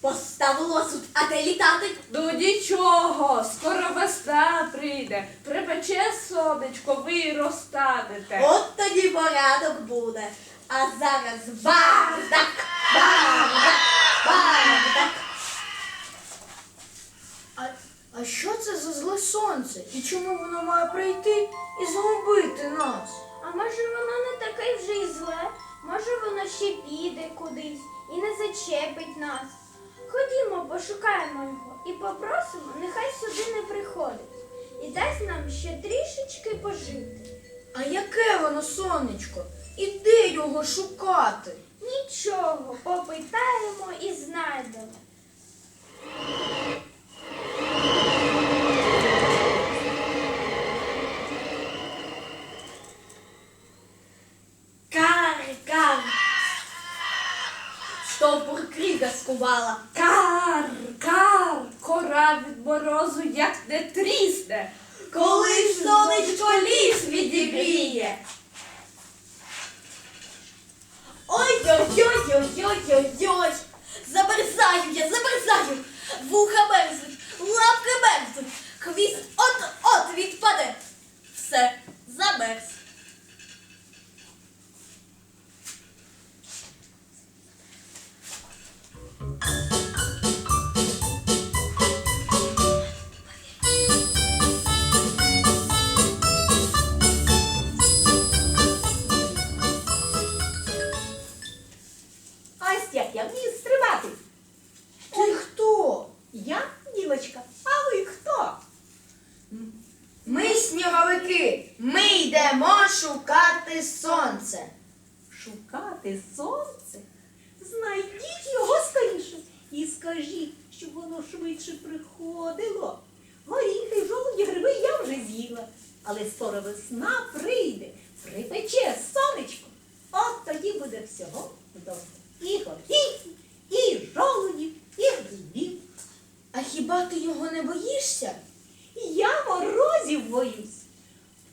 посуд, а де літати? Ну нічого, скоро весна прийде. Припече сонечко, ви розтанете. От тоді порядок буде. А зараз бардак, бардак, бардак. А, а що це за зле сонце? І чому воно має прийти і згубити нас? А може воно не таке вже? Може воно ще піде кудись і не зачепить нас. Ходімо, пошукаємо його і попросимо, нехай сюди не приходить. І дасть нам ще трішечки пожити. А яке воно сонечко? І де його шукати? Нічого, попитаємо і знайдемо. Кар, кар. Штовбур кріга скувала. Кар, кар, кора від морозу як не трісне. Коли ж сонечко ліс відігріє. Ой-ой-ой-ой-ой-ой-ой. Замерзаю я, замерзаю. Вуха мерзнуть, лапки мерзнуть. Шукати сонце. Шукати сонце? Знайдіть його скоріше і скажіть, щоб воно швидше приходило. Горіхи, жолуді, гриби я вже з'їла, але скоро весна прийде, припече сонечко. От тоді буде всього вдома. І горіхів, і жолудів, і грибів. А хіба ти його не боїшся? Я морозів боюсь.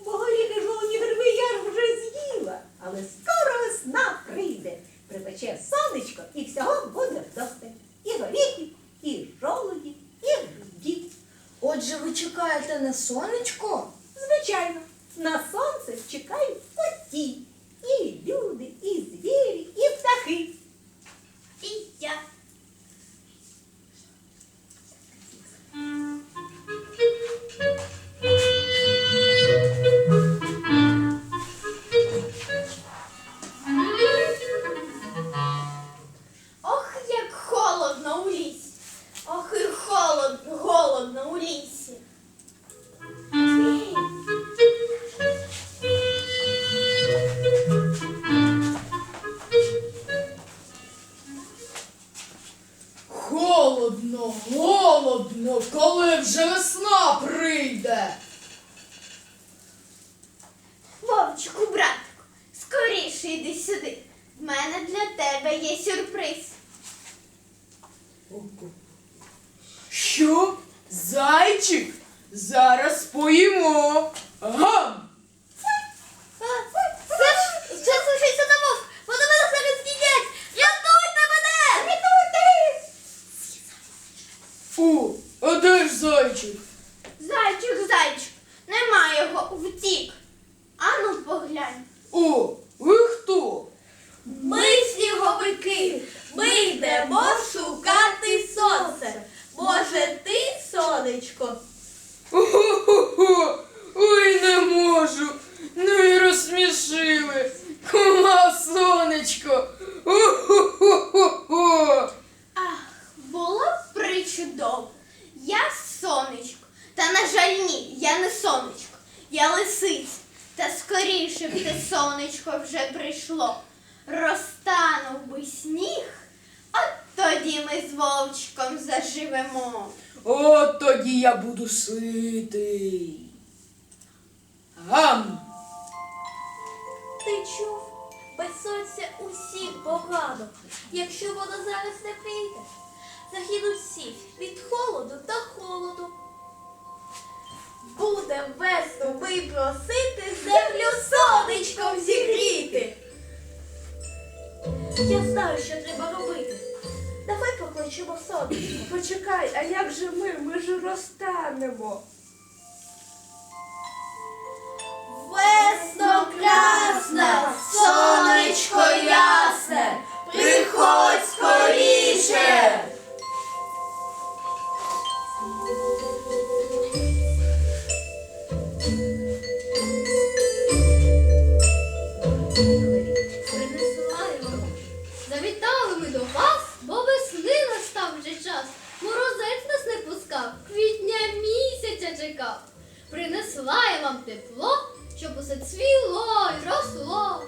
Бо горіхи жолоді гриби я ж вже з'їла. Але скоро весна прийде, припече сонечко і всього буде вдосталь. І горіхів, і жолудів, і грибів. Отже, ви чекаєте на сонечко? Тебе є сюрприз. Що? Зайчик? Зараз поїмо. Гам! Це случиться на вовк. Вони мене зараз з'їдять. Рятуйте мене! Рятуйте! Фу, а де ж зайчик? Зайчик, зайчик, нема його, втік. Ану, поглянь. О, ви хто? Ми сніговики. Ми йдемо шукати сонце. Може, ти, сонечко? Хо-хо-хо! Ой, не можу. Ну і розсмішили. Кума сонечко. Хо-хо-хо-хо! Ах, було б причудово. Я сонечко. Та, на жаль, ні, я не сонечко. Я лисиця. Та скоріше б те сонечко вже прийшло. Розтанув би сніг, от тоді ми з вовчиком заживемо. От тоді я буду ситий. Гам! Ти чув? Без сонця усіх погано. Якщо воно зараз не прийде, загинуть всі від холоду та холоду. Будем весну ми просити землю сонечком зігріти. Я знаю, що треба робити. Давай покличемо сонечко. Почекай, а як же ми? Ми ж розтанемо. Принесла Завітали ми до вас, бо весни настав вже час. Морозець нас не пускав, квітня місяця чекав. Принесла я вам тепло, щоб усе цвіло й росло.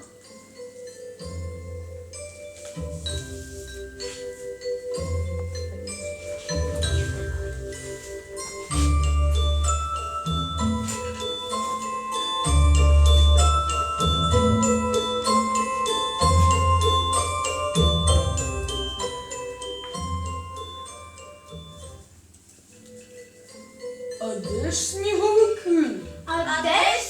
Де ж сніговики? А де ж